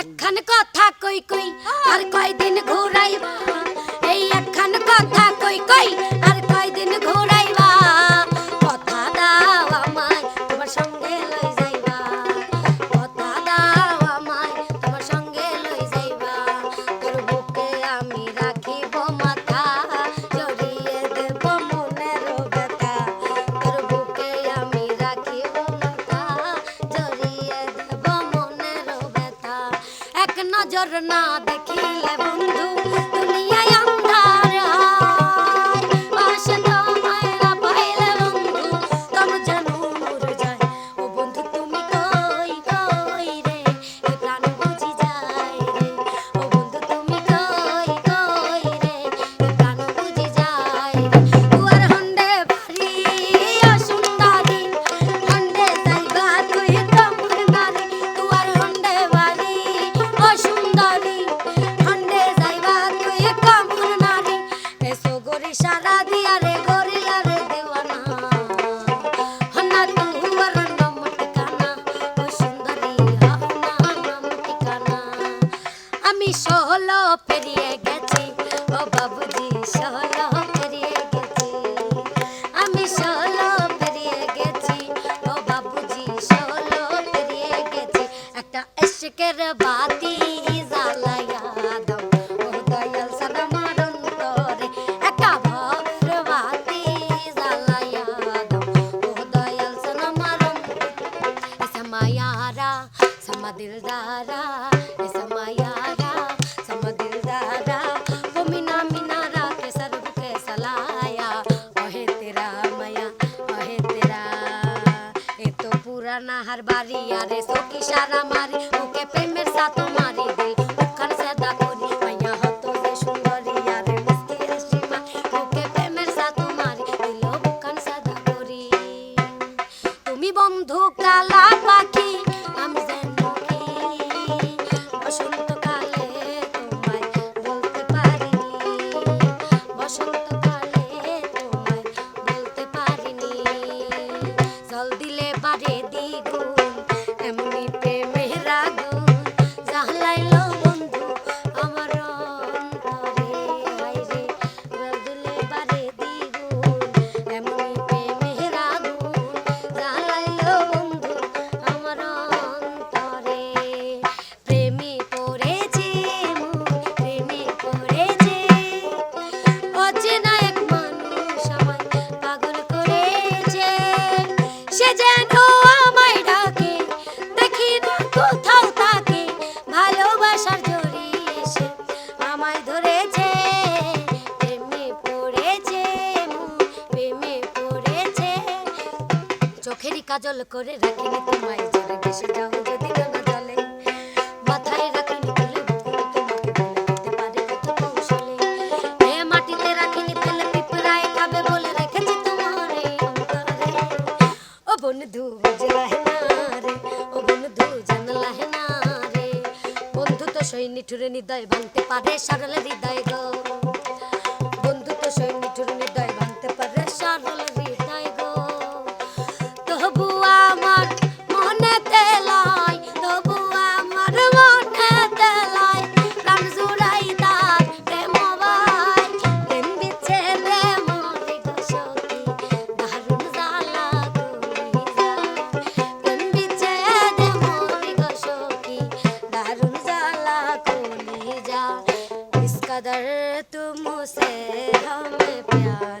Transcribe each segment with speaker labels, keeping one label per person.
Speaker 1: এখন কথা কই কই, আর কয়দিন ঘুরাইবা? এই এখন কথা কই কই, আর কয়দিন ঘুরাইবা? নজর না দেখিলে বন্ধু দুনিয়ায় আমি ষোলো পেরিয়ে গেছি। ও বাবুজি ষোলো। हर बारी यारे सो की शारा मारी मुके प्रेम मेरे साथों কাজল করে রাখিনি তোমায় জলে। ভেসে যাও যদি গঙ্গা জলে মাথায় রাখিনি ফেলে তোমাকে পারে কত কৌশলে। মাটিতে রাখিনি ফেলে পিঁপড়ায় খাবে বলে রেখেছি তোমারে ও বন্ধু বুঝলা হে না রে ও বন্ধু, জানলা হে না রে বন্ধু তো সৈনিঠুরে নিদয় ভাঙতে পারে, সারলে হৃদয় গো। से हम प्यार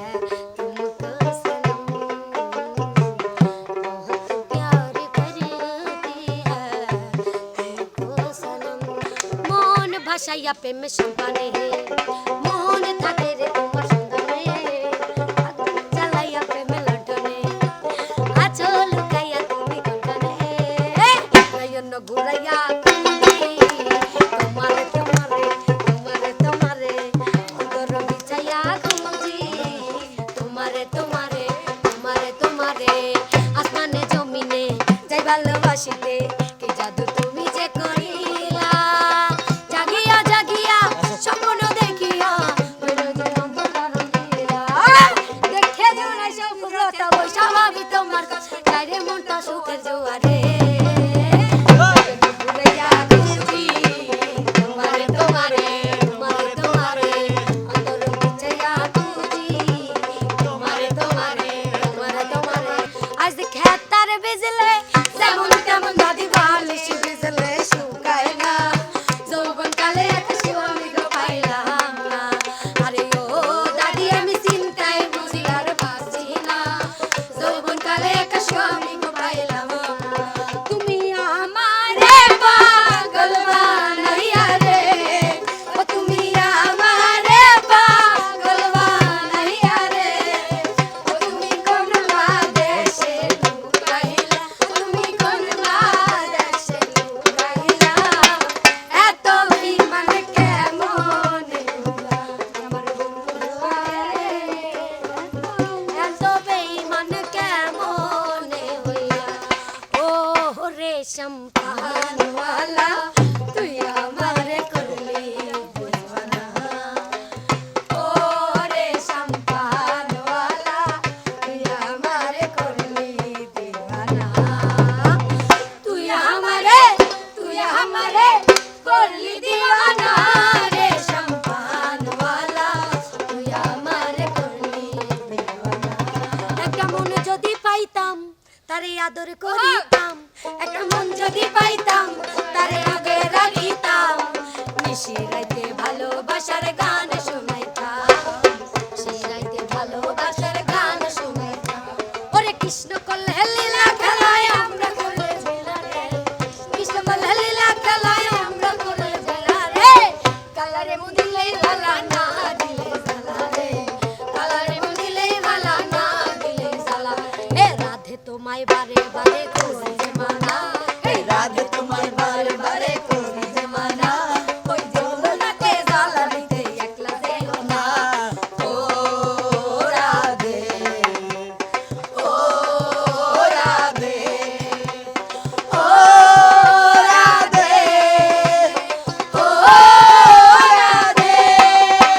Speaker 1: भाषा या प्रेम नहीं है। তোমারে